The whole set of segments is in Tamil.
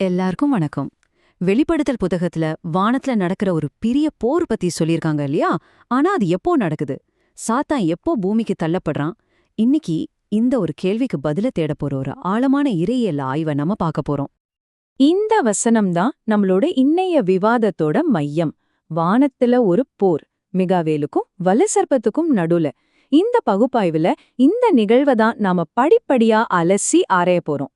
எல்லாருக்கும் வணக்கம். வெளிப்படுத்தல் புத்தகத்துல வானத்துல நடக்கிற ஒரு பெரிய போர் பத்தி சொல்லியிருக்காங்க இல்லையா? ஆனா அது எப்போ நடக்குது? சாத்தான் எப்போ பூமிக்கு தள்ளப்படுறான்? இன்னைக்கு இந்த ஒரு கேள்விக்கு பதில தேட போற ஒரு ஆழமான இறையியல் ஆய்வை நம்ம பார்க்க போறோம். இந்த வசனம் தான் நம்மளோட இன்னைய விவாதத்தோட மையம். வானத்துல ஒரு போர் மிகாவேலுக்கும் வலுசர்ப்பத்துக்கும் நடுல இந்த பகுப்பாய்வுல இந்த நிகழ்வை தான் நாம படிப்படியா அலசி ஆராய போறோம்.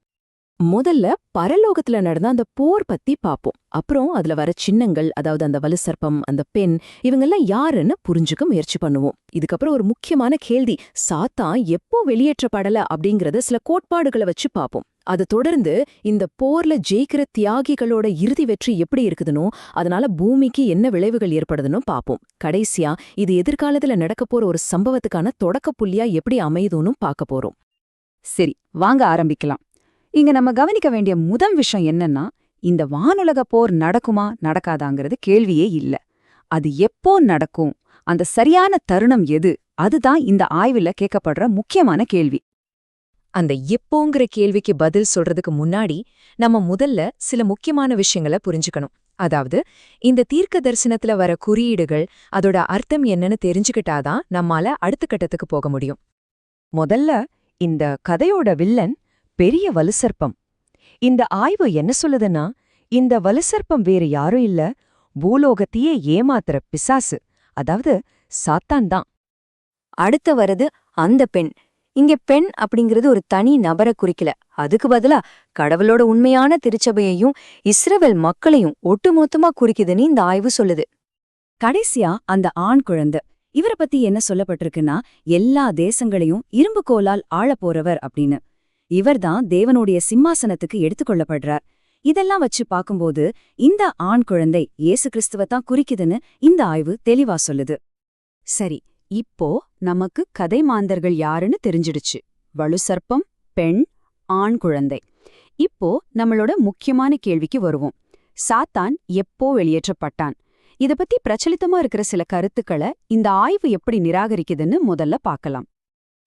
முதல்ல பரலோகத்துல நடந்த அந்த போர் பத்தி பாப்போம். அப்புறம் அதுல வர சின்னங்கள் அதாவது அந்த வலுசர்ப்பம் அந்த பெண் இவங்கெல்லாம் யாருன்னு புரிஞ்சுக்க முயற்சி பண்ணுவோம். இதுக்கப்புறம் ஒரு முக்கியமான கேள்வி சாத்தான் எப்போ வெளியேற்றப்படல அப்படிங்கறத சில கோட்பாடுகளை வச்சு பாப்போம். அதை தொடர்ந்து இந்த போர்ல ஜெயிக்கிற தியாகிகளோட இறுதி வெற்றி எப்படி இருக்குதுனோ அதனால பூமிக்கு என்ன விளைவுகள் ஏற்படுதுன்னு பாப்போம். கடைசியா இது எதிர்காலத்துல நடக்க போற ஒரு சம்பவத்துக்கான தொடக்க புள்ளியா எப்படி அமையுதுன்னு பார்க்க போறோம். சரி வாங்க ஆரம்பிக்கலாம். இங்க நம்ம கவனிக்க வேண்டிய முதல் விஷயம் என்னன்னா இந்த வானுலக போர் நடக்குமா நடக்காதாங்கிறது கேள்வியே இல்ல. அது எப்போ நடக்கும் அந்த சரியான தருணம் எது அதுதான் இந்த ஆய்வுல கேட்கப்படுற முக்கியமான கேள்வி. அந்த எப்போங்கிற கேள்விக்கு பதில் சொல்றதுக்கு முன்னாடி நம்ம முதல்ல சில முக்கியமான விஷயங்களை புரிஞ்சுக்கணும். அதாவது இந்த தீர்க்க தரிசனத்துல வர குறியீடுகள் அதோட அர்த்தம் என்னன்னு தெரிஞ்சுக்கிட்டாதான் நம்மால அடுத்த கட்டத்துக்கு போக முடியும். முதல்ல இந்த கதையோட வில்லன் பெரிய வலுசர்ப்பம். இந்த ஆய்வு என்ன சொல்லுதுன்னா இந்த வலுசர்ப்பம் வேறு யாரும் இல்ல பூலோகத்தையே ஏமாத்துற பிசாசு. அதாவது சாத்தான் தான். அடுத்து வருது அந்த பெண். இங்க பெண் அப்படிங்கிறது ஒரு தனி நபரை குறிக்கல. அதுக்கு பதிலா கடவுளோட உண்மையான திருச்சபையையும் இஸ்ரவேல் மக்களையும் ஒட்டுமொத்தமா குறிக்குதுன்னு இந்த ஆய்வு சொல்லுது. கடைசியா அந்த ஆண் குழந்தை. இவரை பத்தி என்ன சொல்லப்பட்டிருக்குன்னா எல்லா தேசங்களையும் இரும்பு கோலால் ஆளப் போறவர் அப்படின்னு. இவர்தான் தேவனுடைய சிம்மாசனத்துக்கு எடுத்துக்கொள்ளப்படுறார் இதெல்லாம் வச்சு பார்க்கும்போது இந்த ஆண் குழந்தை இயேசு கிறிஸ்துவத்தான் குறிக்குதுன்னு இந்த ஆய்வு தெளிவா சொல்லுது. சரி இப்போ நமக்கு கதை மாந்தர்கள் யாருன்னு தெரிஞ்சிடுச்சு. வலுசர்ப்பம் பெண் ஆண் குழந்தை. இப்போ நம்மளோட முக்கியமான கேள்விக்கு வருவோம். சாத்தான் எப்போ வெளியேற்றப்பட்டான்? இத பத்தி பிரச்சலித்தமா இருக்கிற சில கருத்துக்களை இந்த ஆய்வு எப்படி நிராகரிக்குதுன்னு முதல்ல பார்க்கலாம்.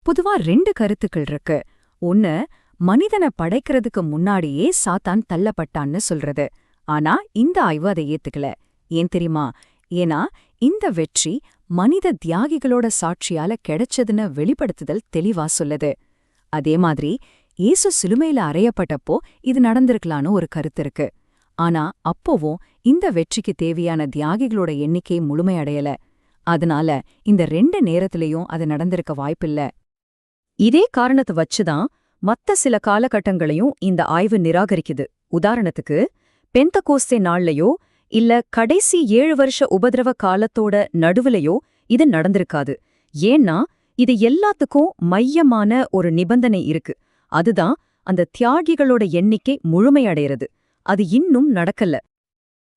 பொதுவா ரெண்டு கருத்துக்கள் இருக்கு. ஒன்னு மனிதனை படைக்கிறதுக்கு முன்னாடியே சாத்தான் தள்ளப்பட்டான்னு சொல்றது. ஆனா இந்த ஆய்வு அதை ஏத்துக்கல. ஏன் தெரியுமா? ஏன்னா இந்த வெற்றி மனித தியாகிகளோட சாட்சியால கிடைச்சதுன்னு வெளிப்படுத்துதல் தெளிவா சொல்லுது. அதே மாதிரி இயேசு சிலுமையில அறையப்பட்டப்போ இது நடந்திருக்கலான்னு ஒரு கருத்து இருக்கு. ஆனா அப்போவும் இந்த வெற்றிக்கு தேவையான தியாகிகளோட எண்ணிக்கை முழுமையடையல அதனால இந்த ரெண்டு நேரத்திலையும் அது நடந்திருக்க வாய்ப்பில்ல. இதே காரணத்தை வச்சுதான் மத்த சில காலகட்டங்களையும் இந்த ஆய்வு நிராகரிக்குது. உதாரணத்துக்கு பெந்தகோஸ்தே நாள்லயோ இல்ல கடைசி ஏழு வருஷ உபதிரவ காலத்தோட நடுவுலையோ இது நடந்திருக்காது. ஏன்னா இது எல்லாத்துக்கும் மையமான ஒரு நிபந்தனை இருக்கு. அதுதான் அந்த தியாகிகளோட எண்ணிக்கை முழுமையடைறது அது இன்னும் நடக்கல.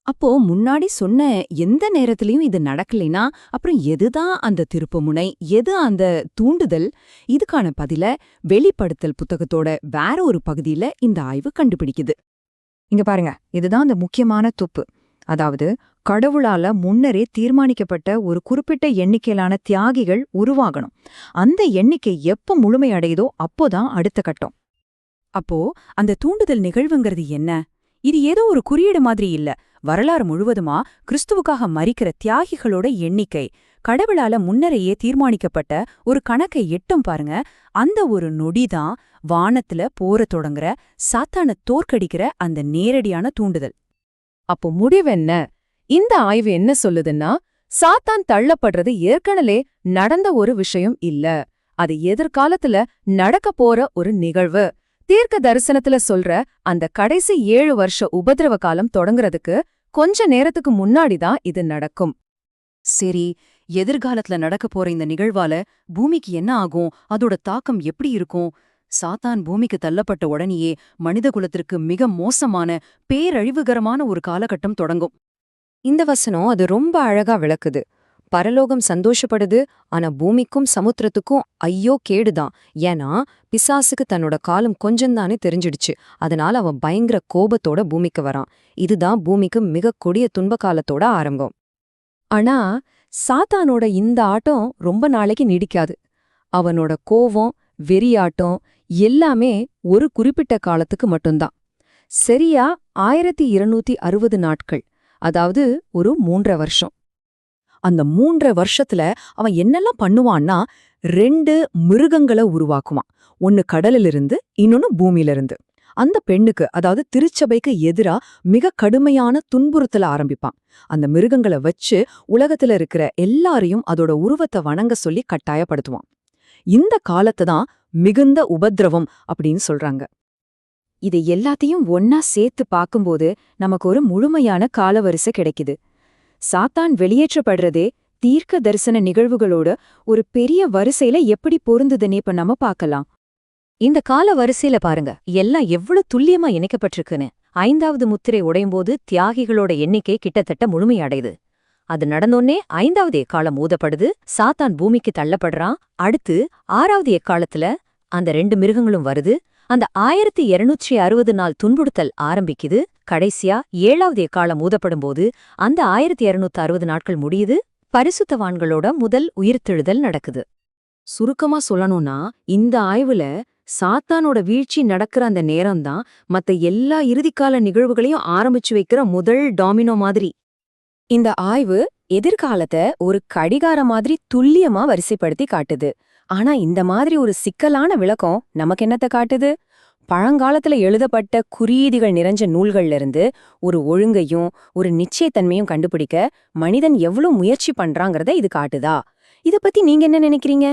அப்போ முன்னாடி சொன்ன எந்த நேரத்திலையும் இது நடக்கலைனா அப்புறம் எதுதான் அந்த திருப்புமுனை எது அந்த தூண்டுதல்? இதுக்கான பதில வெளிப்படுத்தல் புத்தகத்தோட வேற ஒரு பகுதியில இந்த ஆய்வு கண்டுபிடிக்குது. இங்க பாருங்க இதுதான் அந்த முக்கியமான துப்பு. அதாவது கடவுளால முன்னரே தீர்மானிக்கப்பட்ட ஒரு குறிப்பிட்ட எண்ணிக்கையிலான தியாகிகள் உருவாகணும். அந்த எண்ணிக்கை எப்ப முழுமையடையுதோ அப்போதான் அடுத்த கட்டம். அப்போ அந்த தூண்டுதல் நிகழ்வுங்கிறது என்ன? இது ஏதோ ஒரு குறியீடு மாதிரி இல்ல. வரலாறு முழுவதுமா கிறிஸ்துவுக்காக மறிக்கிற தியாகிகளோட எண்ணிக்கை. கடவுளால முன்னரையே தீர்மானிக்கப்பட்ட ஒரு கணக்கை எட்டும் பாருங்க. அந்த ஒரு நொடிதான் வானத்துல போற தொடங்குற சாத்தான தோற்கடிக்கிற அந்த நேரடியான தூண்டுதல். அப்போ முடிவென்ன இந்த ஆய்வு என்ன சொல்லுதுன்னா சாத்தான் தள்ளப்படுறது ஏற்கனவே நடந்த ஒரு விஷயம் இல்ல. அது எதிர்காலத்துல நடக்க போற ஒரு நிகழ்வு. தீர்க்க தரிசனத்துல சொல்ற அந்த கடைசி ஏழு வருஷ உபதிரவ காலம் தொடங்குறதுக்கு கொஞ்ச நேரத்துக்கு முன்னாடிதான் இது நடக்கும். சரி எதிர்காலத்துல நடக்க போற இந்த நிகழ்வால பூமிக்கு என்ன ஆகும்? அதோட தாக்கம் எப்படி இருக்கும்? சாத்தான் பூமிக்கு தள்ளப்பட்ட உடனேயே மனித குலத்திற்கு மிக மோசமான பேரழிவுகரமான ஒரு காலகட்டம் தொடங்கும். இந்த வசனம் அது ரொம்ப அழகா விளக்குது. பரலோகம் சந்தோஷப்படுது ஆனா பூமிக்கும் சமுத்திரத்துக்கும் ஐயோ கேடுதான். ஏன்னா பிசாசுக்கு தன்னோட காலம் கொஞ்சம்தானே தெரிஞ்சிடுச்சு. அதனால அவன் பயங்கர கோபத்தோட பூமிக்கு வரான். இதுதான் பூமிக்கு மிக கொடிய துன்ப காலத்தோட ஆரம்பம். ஆனா சாத்தானோட இந்த ஆட்டம் ரொம்ப நாளைக்கு நீடிக்காது. அவனோட கோவம் வெறியாட்டம் எல்லாமே ஒரு குறிப்பிட்ட காலத்துக்கு மட்டும்தான். சரியா ஆயிரத்தி இருநூத்தி அறுபது நாட்கள் அதாவது ஒரு மூன்றரை வருஷம். அந்த மூன்றரை வருஷத்துல அவன் என்னெல்லாம் பண்ணுவான்னா ரெண்டு மிருகங்களை உருவாக்குவான். ஒன்னு கடலிலிருந்து இன்னொன்னு பூமியிலிருந்து. அந்த பெண்ணுக்கு அதாவது திருச்சபைக்கு எதிரா மிக கடுமையான துன்புறுத்தல ஆரம்பிப்பான். அந்த மிருகங்களை வச்சு உலகத்துல இருக்கிற எல்லாரையும் அதோட உருவத்தை வணங்க சொல்லி கட்டாயப்படுத்துவான். இந்த காலத்தை தான் மிகுந்த உபத்திரவம் அப்படின்னு சொல்றாங்க. இதை எல்லாத்தையும் ஒன்னா சேர்த்து பார்க்கும்போது நமக்கு ஒரு முழுமையான காலவரிசை கிடைக்குது. சாத்தான் வெளியேற்றப்படுறதே தீர்க்க தரிசன நிகழ்வுகளோட ஒரு பெரிய வரிசையில எப்படி பொருந்துதுன்னு இப்ப நம்ம பார்க்கலாம். இந்த கால வரிசையில பாருங்க. எல்லாம் எவ்வளவு துல்லியமா இணைக்கப்பட்டிருக்குன்னு. ஐந்தாவது முத்திரை உடையும்போது தியாகிகளோட எண்ணிக்கை கிட்டத்தட்ட முழுமையடையுது. அது நடந்தோன்னே ஐந்தாவது எக்காலம் ஊதப்படுது சாத்தான் பூமிக்கு தள்ளப்படுறான். அடுத்து ஆறாவது எக்காலத்துல அந்த ரெண்டு மிருகங்களும் வருது. அந்த ஆயிரத்தி இருநூற்றி அறுபது நாள் துன்புறுத்தல் ஆரம்பிக்குது. கடைசியா ஏழாவது எக்காலம் ஊதப்படும்போது அந்த ஆயிரத்தி இருநூத்தி அறுபது நாட்கள் முடியுது. பரிசுத்தவான்களோட முதல் உயிர்த்தெழுதல் நடக்குது. சுருக்கமா சொல்லணும்னா இந்த ஆய்வுல சாத்தானோட வீழ்ச்சி நடக்கிற அந்த நேரம்தான் மத்த எல்லா இறுதிக்கால நிகழ்வுகளையும் ஆரம்பிச்சு வைக்கிற முதல் டாமினோ மாதிரி. இந்த ஆய்வு எதிர்காலத்தை ஒரு கடிகார மாதிரி துல்லியமா வரிசைப்படுத்தி காட்டுது. ஆனா இந்த மாதிரி ஒரு சிக்கலான விளக்கம் நமக்கு என்னத்த காட்டுது? பழங்காலத்துல எழுதப்பட்ட குறியீதிகள் நிறைஞ்ச நூல்கள்ல இருந்து ஒரு ஒழுங்கையும் ஒரு நிச்சயத்தன்மையும் கண்டுபிடிக்க மனிதன் எவ்வளவு முயற்சி பண்றாங்கிறத இது காட்டுதா? இத பத்தி நீங்க என்ன நினைக்கிறீங்க?